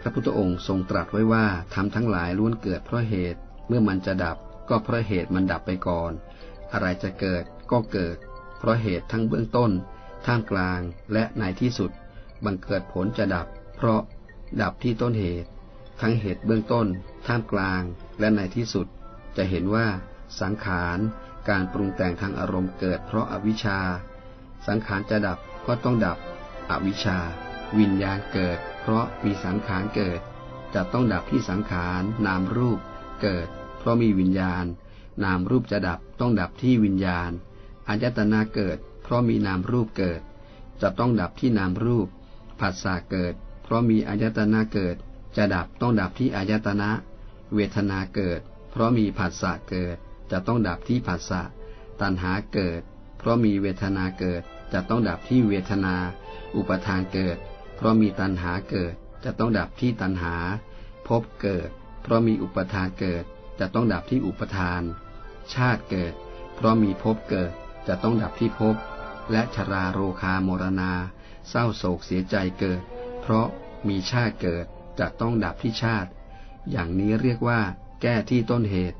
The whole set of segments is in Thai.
พระพุทธองค์ทรงตรัสไว้ว่าทำทั้งหลายล้วนเกิดเพราะเหตุ เมื่อมันจะดับ ก็เพราะเหตุมันดับไปก่อน อะไรจะเกิดก็เกิด เพราะเหตุทั้งเบื้องต้น ท่ามกลางและในที่สุด บังเกิดผลจะดับ เพราะดับที่ต้นเหตุ ทั้งเหตุเบื้องต้น ท่ามกลางและในที่สุด จะเห็นว่า สังขารการปรุงแต่งทางอารมณ์เกิด เพราะอาวิชชา สังขารจะดับก็ต้องดับ อวิชชา วิญญาณเกิด เพราะมีสังขารเกิด จะต้องดับที่สังขาร นามรูปเกิด เพราะมีวิญญาณ นามรูปจะดับต้องดับที่วิญญาณอายตนาเกิด เพราะมีนามรูปเกิด จะต้องดับที่นามรูปผัสสะเกิด เพราะมีอายตนาเกิด จะดับต้องดับที่อายตนะ เวทนาเกิด เพราะมีผัสสะเกิด จะต้องดับที่ผัสสะตัณหาเกิด เพราะมีเวทนาเกิด จะต้องดับที่เวทนา อุปทานเกิด เพราะมีตัณหาเกิดจะต้องดับที่ตัณหาภพเกิด เพราะมีอุปทานเกิด จะต้องดับที่อุปทาน ชาติเกิด เพราะมีภพเกิด จะต้องดับที่ภพและชราโรคามรณา เศร้าโศกเสียใจเกิด เพราะมีชาติเกิด จะต้องดับที่ชาติ อย่างนี้เรียกว่า แก้ที่ต้นเหตุ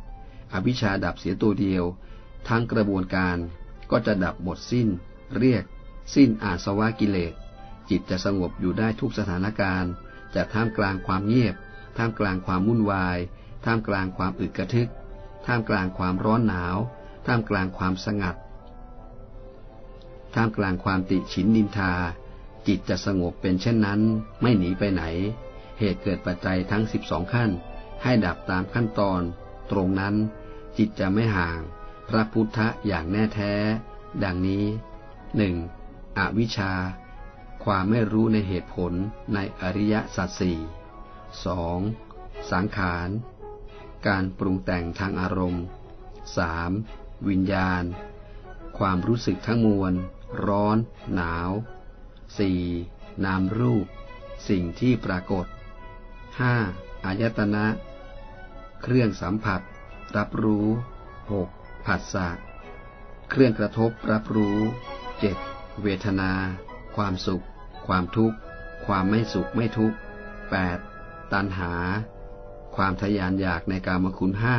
อวิชชาดับเสียตัวเดียว ทั้งกระบวนการก็จะดับหมดสิ้น เรียก สิ้นอาสวะกิเลส จิตจะสงบอยู่ได้ทุกสถานการณ์ จะท่ามกลางความเงียบ ท่ามกลางความวุ่นวาย ท่ามกลางความอึดกระทึก ท่ามกลางความร้อนหนาว ท่ามกลางความสงัด ท่ามกลางความติฉินนินทา จิตจะสงบเป็นเช่นนั้น ไม่หนีไปไหน เหตุเกิดปัจจัยทั้งสิบสองขั้น ให้ดับตามขั้นตอน ตรงนั้น จิตจะไม่ห่าง พระพุทธอย่างแน่แท้ ดังนี้หนึ่งอวิชชา ความไม่รู้ในเหตุผลในอริยสัจสี่สองสังขาร การปรุงแต่งทางอารมณ์สามวิญญาณ ความรู้สึกทั้งมวล ร้อน หนาวสี่นามรูป สิ่งที่ปรากฏห้าอายตนะ เครื่องสัมผัส รับรู้หกผัสสะ เครื่องกระทบรับรู้เจ็ดเวทนา ความสุข ความทุกข์ ความไม่สุขไม่ทุกข์แปดตัณหา ความทยานอยากในกามคุณห้า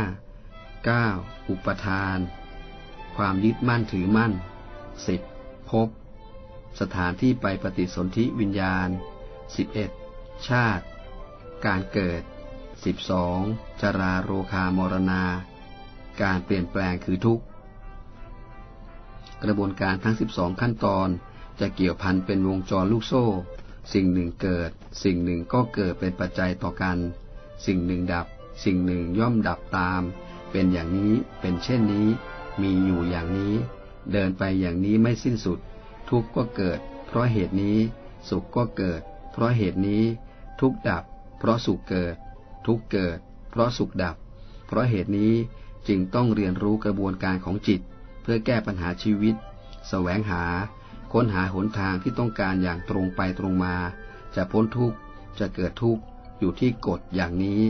เก้าอุปทาน ความยึดมั่นถือมั่นสิบภพสถานที่ไปปฏิสนธิวิญญาณสิบเอ็ดชาติ การเกิดสิบสองจราโรคามรณา การเปลี่ยนแปลงคือทุกข์ กระบวนการทั้งสิบสองขั้นตอน จะเกี่ยวพันเป็นวงจรลูกโซ่ สิ่งหนึ่งเกิด สิ่งหนึ่งก็เกิดเป็นปัจจัยต่อกัน สิ่งหนึ่งดับ สิ่งหนึ่งย่อมดับตาม เป็นอย่างนี้เป็นเช่นนี้ มีอยู่อย่างนี้ เดินไปอย่างนี้ไม่สิ้นสุด ทุกข์ก็เกิด เพราะเหตุนี้ สุขก็เกิด เพราะเหตุนี้ ทุกข์ดับ เพราะสุขเกิด ทุกข์เกิด เพราะสุขดับ เพราะเหตุนี้จึงต้องเรียนรู้กระบวนการของจิต เพื่อแก้ปัญหาชีวิตแสวงหา ค้นหาหนทางที่ต้องการอย่างตรงไปตรงมา จะพ้นทุกข์จะเกิดทุกข์อยู่ที่กฎอย่างนี้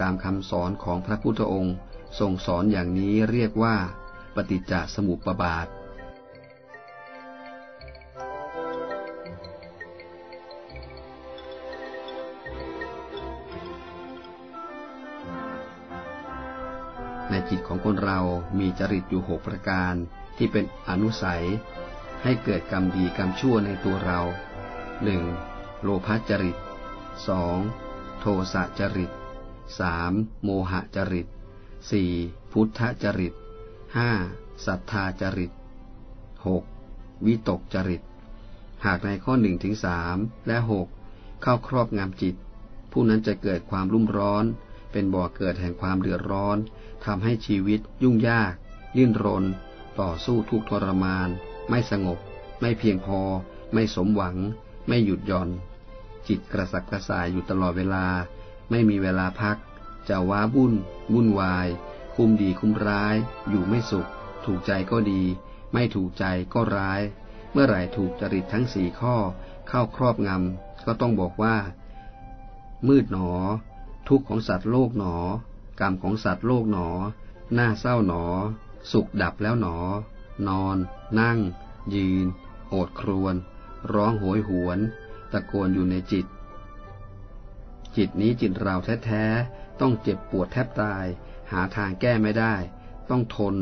ตามคำสอนของพระพุทธองค์ทรงสอนอย่างนี้เรียกว่า ปฏิจจสมุปบาทในจิตของคนเรามีจริตอยู่หกประการที่เป็นอนุสัย ให้เกิดกรรมดีกรรมชั่วในตัวเราหนึ่งโลภจริตสองโทสะจริตสามโมหะจริตสี่พุทธจริตห้าศรัทธาจริตหกวิตกจริต หากในข้อหนึ่งถึงสามและหกเข้าครอบงำจิต ผู้นั้นจะเกิดความรุ่มร้อน เป็นบ่อเกิดแห่งความเดือดร้อนทำให้ชีวิตยุ่งยาก ดิ้นรน ต่อสู้ทุกทรมาน ไม่สงบ ไม่เพียงพอ ไม่สมหวัง ไม่หยุดหย่อน จิตกระสับกระส่ายอยู่ตลอดเวลา ไม่มีเวลาพัก จะว้าบุ่นวุ่นวาย คุ้มดีคุ้มร้าย อยู่ไม่สุข ถูกใจก็ดี ไม่ถูกใจก็ร้าย เมื่อไหร่ถูกจริตทั้งสี่ข้อ เข้าครอบงำก็ต้องบอกว่า มืดหนอ ทุกข์ของสัตว์โลกหนอ กรรมของสัตว์โลกหนอ หน้าเศร้าหนอ สุขดับแล้วหนอ นอน นั่ง ยืน โอดครวน ร้องโหยหวน ตะโกนอยู่ในจิต จิตนี้จิตเราแท้ๆ ต้องเจ็บปวดแทบตาย หาทางแก้ไม่ได้ ต้องทน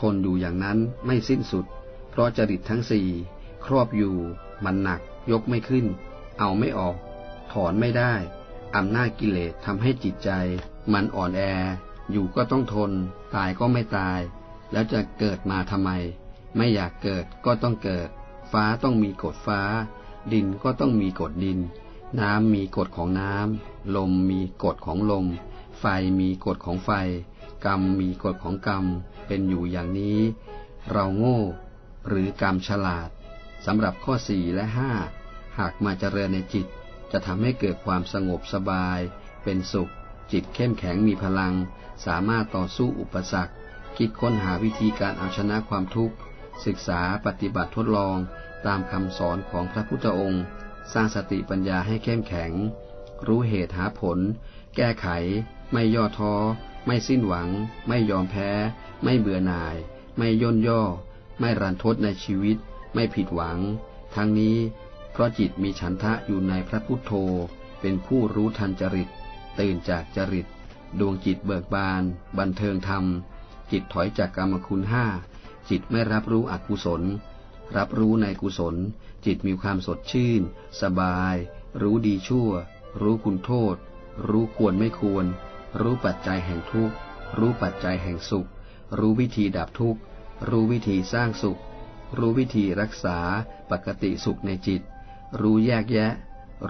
ทนอยู่อย่างนั้นไม่สิ้นสุด เพราะจริตทั้งสี่ครอบอยู่ มันหนัก ยกไม่ขึ้น เอาไม่ออก ถอนไม่ได้อำนาจกิเลสทำให้จิตใจ มันอ่อนแอ อยู่ก็ต้องทน ตายก็ไม่ตาย แล้วจะเกิดมาทำไม ไม่อยากเกิดก็ต้องเกิด ฟ้าต้องมีกฎฟ้า ดินก็ต้องมีกฎดิน น้ำมีกฎของน้ำ ลมมีกฎของลม ไฟมีกฎของไฟ กรรมมีกฎของกรรม เป็นอยู่อย่างนี้ เราโง่ หรือกรรมฉลาดสำหรับข้อสี่และห้าหากมาเจริญในจิต จะทำให้เกิดความสงบสบาย เป็นสุข จิตเข้มแข็งมีพลัง สามารถต่อสู้อุปสรรค คิดค้นหาวิธีการเอาชนะความทุกข์ ศึกษาปฏิบัติทดลองตามคำสอนของพระพุทธองค์ สร้างสติปัญญาให้เข้มแข็ง รู้เหตุหาผล แก้ไข ไม่ย่อท้อ ไม่สิ้นหวัง ไม่ยอมแพ้ ไม่เบื่อหน่าย ไม่ย่นย่อ ไม่รันทดในชีวิต ไม่ผิดหวัง ทั้งนี้เพราะจิตมีฉันทะอยู่ในพระพุทโธ เป็นผู้รู้ทันจริต ตื่นจากจริต ดวงจิตเบิกบาน บันเทิงธรรม จิตถอยจากกรรมคุณห้า จิตไม่รับรู้อกุศล รับรู้ในกุศล จิตมีความสดชื่น สบาย รู้ดีชั่ว รู้คุณโทษ รู้ควรไม่ควร รู้ปัจจัยแห่งทุกข์ รู้ปัจจัยแห่งสุข รู้วิธีดับทุกข์ รู้วิธีสร้างสุข รู้วิธีรักษาปกติสุขในจิต รู้แยกแยะ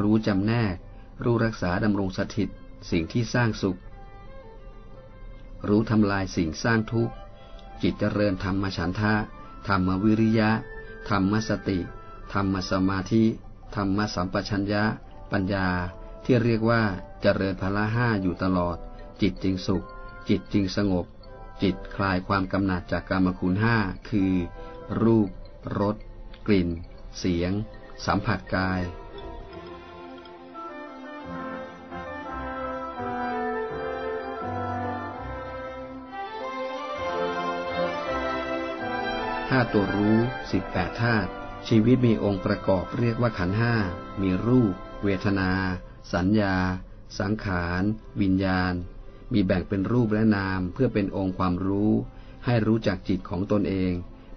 รู้จำแนก รู้รักษาดำรงสถิต สิ่งที่สร้างสุข รู้ทำลายสิ่งสร้างทุกข์ จิตเจริญธรรมฉันทะ ธรรมวิริยะ ธรรมสติ ธรรมสมาธิ ธรรมสัมปชัญญะ ปัญญา ที่เรียกว่าเจริญพละห้าอยู่ตลอด จิตจึงสุข จิตจึงสงบ จิตคลายความกำหนัดจากกรรมคุณห้าคือ รูป รส กลิ่น เสียง สัมผัสกายาตุตัวรู้สิบแปดธาตุชีวิตมีองค์ประกอบเรียกว่าขันห้า มีรูป เวทนา สัญญา สังขาร วิญญาณ มีแบ่งเป็นรูปและนามเพื่อเป็นองค์ความรู้ ให้รู้จักจิตของตนเอง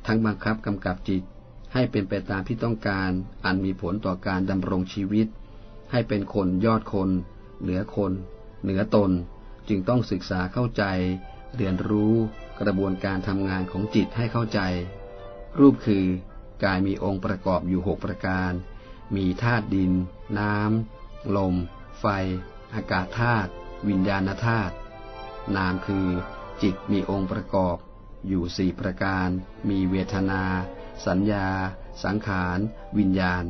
ทั้งบังคับกำกับจิต ให้เป็นไปตามที่ต้องการ อันมีผลต่อการดำรงชีวิต ให้เป็นคนยอดคน เหนือคน เหนือตน จึงต้องศึกษาเข้าใจ เรียนรู้กระบวนการทำงานของจิตให้เข้าใจ รูปคือกายมีองค์ประกอบอยู่หกประการ มีธาตุดิน น้ำ ลม ไฟ อากาศธาตุ วิญญาณธาตุ นามคือ จิตมีองค์ประกอบ อยู่สี่ประการ มีเวทนา สัญญา สังขาร วิญญาณ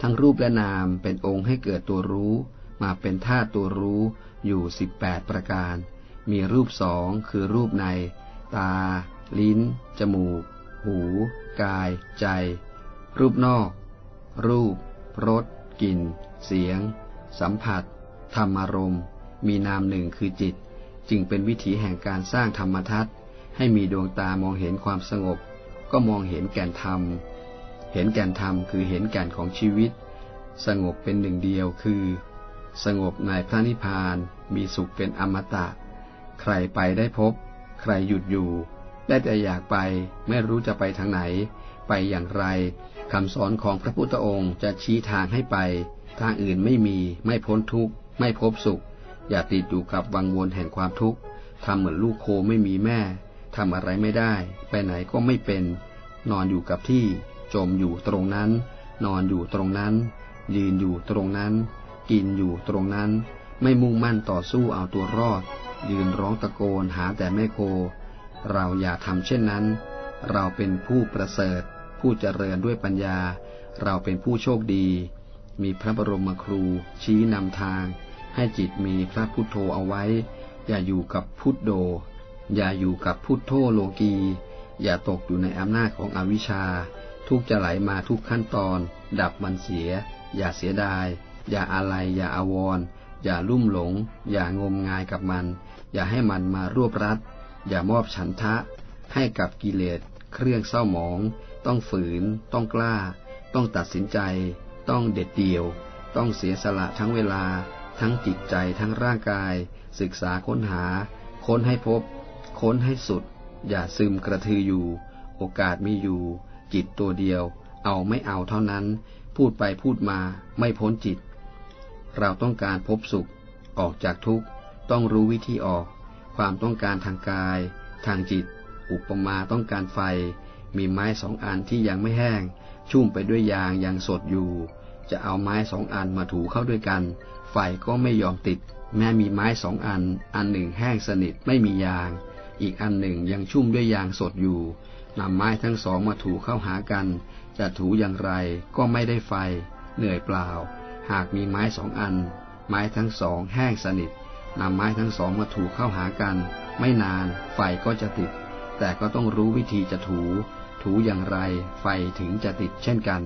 ทั้งรูปและนามเป็นองค์ให้เกิดตัวรู้ มาเป็นธาตุตัวรู้อยู่สิบแปดประการ มีรูปสองคือรูปใน ตา ลิ้น จมูก หู กาย ใจ รูปนอก รูป รส กลิ่น เสียง สัมผัส ธรรมารมณ์มีนามหนึ่งคือจิต จึงเป็นวิถีแห่งการสร้างธรรมทัศน์ให้มีดวงตามองเห็นความสงบ ก็มองเห็นแก่นธรรม เห็นแก่นธรรมคือเห็นแก่นของชีวิต สงบเป็นหนึ่งเดียวคือ สงบในพระนิพพาน มีสุขเป็นอมตะ ใครไปได้พบ ใครหยุดอยู่ ได้แต่อยากไปไม่รู้จะไปทางไหน ไปอย่างไรคำสอนของพระพุทธองค์จะชี้ทางให้ไป ทางอื่นไม่มีไม่พ้นทุกข์ไม่พบสุข อย่าติดอยู่กับวังวนแห่งความทุกข์ทำเหมือนลูกโคไม่มีแม่ทำอะไรไม่ได้ ไปไหนก็ไม่เป็น นอนอยู่กับที่ จมอยู่ตรงนั้น นอนอยู่ตรงนั้น ยืนอยู่ตรงนั้น กินอยู่ตรงนั้น ไม่มุ่งมั่นต่อสู้เอาตัวรอด ยืนร้องตะโกนหาแต่แม่โค เราอย่าทำเช่นนั้น เราเป็นผู้ประเสริฐ ผู้เจริญด้วยปัญญา เราเป็นผู้โชคดี มีพระบรมครู ชี้นำทาง ให้จิตมีพระพุทโธเอาไว้ อย่าอยู่กับพุทโธอย่าอยู่กับพุทโธโลกี อย่าตกอยู่ในอำนาจของอวิชชา ทุกจะไหลมาทุกขั้นตอน ดับมันเสีย อย่าเสียดาย อย่าอะไร อย่าอาวร อย่าลุ่มหลง อย่างมงายกับมัน อย่าให้มันมารวบรัด อย่ามอบฉันทะให้กับกิเลส เครื่องเศร้าหมอง ต้องฝืน ต้องกล้า ต้องตัดสินใจ ต้องเด็ดเดี่ยว ต้องเสียสละทั้งเวลา ทั้งจิตใจทั้งร่างกาย ศึกษาค้นหา ค้นให้พบ ค้นให้สุด อย่าซึมกระทืออยู่ โอกาสมีอยู่ จิตตัวเดียว เอาไม่เอาเท่านั้น พูดไปพูดมาไม่พ้นจิต เราต้องการพบสุขออกจากทุกข์ ต้องรู้วิธีออก ความต้องการทางกาย ทางจิต อุปมาต้องการไฟ มีไม้สองอันที่ยังไม่แห้ง ชุ่มไปด้วยยางยังสดอยู่ จะเอาไม้สองอันมาถูเข้าด้วยกัน ไฟก็ไม่ยอมติด แม้มีไม้สองอัน อันหนึ่งแห้งสนิทไม่มียาง อีกอันหนึ่งยังชุ่มด้วยยางสดอยู่นำไม้ทั้งสองมาถูเข้าหากัน จะถูอย่างไรก็ไม่ได้ไฟ เหนื่อยเปล่า หากมีไม้สองอัน ไม้ทั้งสองแห้งสนิท นำไม้ทั้งสองมาถูเข้าหากัน ไม่นานไฟก็จะติด แต่ก็ต้องรู้วิธีจะถู ถูอย่างไร ไฟถึงจะติดเช่นกัน